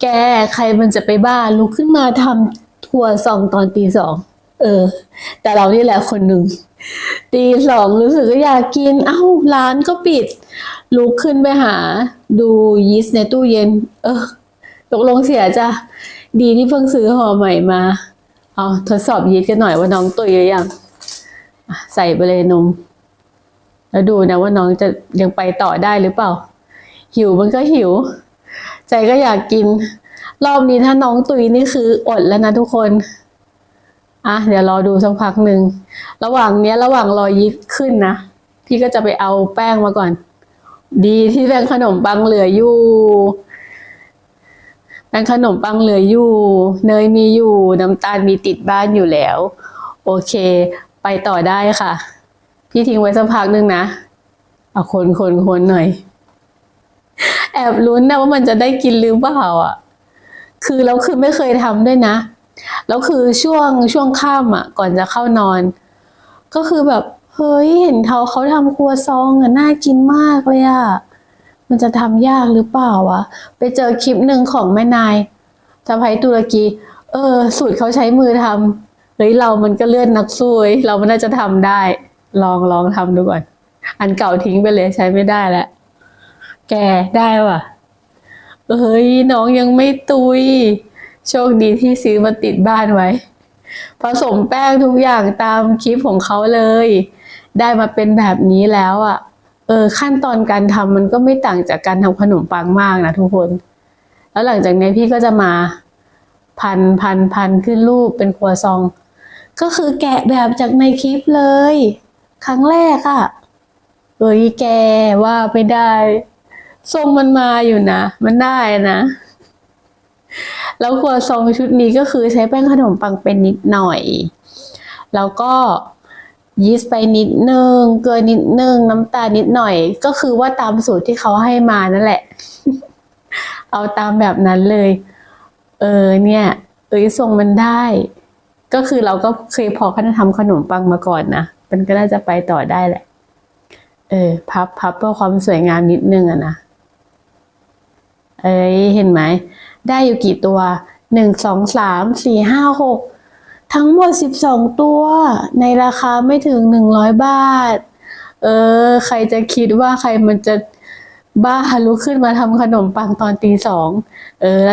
แกใครมันจะไปบ้าลุกขึ้นมาทำทัวร์ซองตอนตีสองเออ แต่เรานี่แหละคนหนึ่งตีสองรู้สึกว่าอยากกินเอ้าร้านก็ปิด ลุกขึ้นไปหา ดูยีสต์ในตู้เย็น เออตกลงเสียจ้ะดีที่เพิ่งซื้อห่อใหม่มาเอาทดสอบยีสต์กันหน่อยว่าน้องตุยหรือยังใส่ไปเลยนม แล้วดูนะว่าน้องจะยังไปต่อได้หรือเปล่า หิวมันก็หิว ใจก็อยากกิน รอบนี้ถ้าน้องตุยนี่คืออดแล้วนะทุกคนอะเดี๋ยวรอดูสักพักหนึ่งระหว่างเนี้ยระหว่างรอยีสต์ขึ้นนะพี่ก็จะไปเอาแป้งมาก่อน ดีที่แป้งขนมปังเหลืออยู่แป้งขนมปังเหลืออยู่ เนยมีอยู่น้ำตาลมีติดบ้านอยู่แล้ว โอเค ไปต่อได้ค่ะ พี่ทิ้งไว้สักพักหนึ่งนะเอาคนคนคนหน่อย แอบลุ้นนะว่ามันจะได้กินหรือเปล่าอะ คือเราคือไม่เคยทำด้วยนะ แล้วคือช่วงช่วงค่ำอะ ก่อนจะเข้านอน ก็คือแบบ เฮ้ยเห็นเขาเขาทำครัวซองอะน่ากินมากเลยอะมันจะทำยากหรือเปล่าวะไปเจอคลิปหนึ่งของแม่นายสะพ้ายตุรกี เออ สูตรเขาใช้มือทำเฮ้ยเรามันก็เลื่อนนักสู้เว้ยเรามันน่าจะทำได้ ลองลองทำดูก่อน อันเก่าทิ้งไปเลยใช้ไม่ได้แล้ว แกได้ว่ะเฮ้ยน้องยังไม่ตุย โชคดีที่ซื้อมาติดบ้านไว้ ผสมแป้งทุกอย่างตามคลิปของเขาเลย ได้มาเป็นแบบนี้แล้วอะ เออ ขั้นตอนการทำมันก็ไม่ต่างจากการทำขนมปังมากนะทุกคน แล้วหลังจากนี้พี่ก็จะมาพันพันพันขึ้นรูปเป็นครัวซอง ก็คือแกะแบบจากในคลิปเลย ครั้งแรกอะ่ะเอ้ยแกว่าไม่ได้ ทรงมันมาอยู่นะ มันได้นะ แล้วครัวซองชุดนี้ก็คือใช้แป้งขนมปังเป็นนิดหน่อย แล้วก็ยีสต์ไปนิดนึง เกลือนิดนึง น้ำตาลนิดหน่อย ก็คือว่าตามสูตรที่เขาให้มานั่นแหละ เอาตามแบบนั้นเลย เออเนี่ย เอ้ยทรงมันได้ ก็คือเราก็เคยพอเขาทำขนมปังมาก่อนนะ มันก็น่าจะไปต่อได้แหละ เออ พับพับเพื่อความสวยงามนิดนึงอะนะ เอ้ยเห็นไหม ได้อยู่กี่ตัวหนึ่งสองสามสี่ห้าหกทั้งหมดสิบสองตัวในราคาไม่ถึงหนึ่งร้อยบาท เออ ใครจะคิดว่าใครมันจะบ้าลุกขึ้นมาทำขนมปังตอนตีสองเออ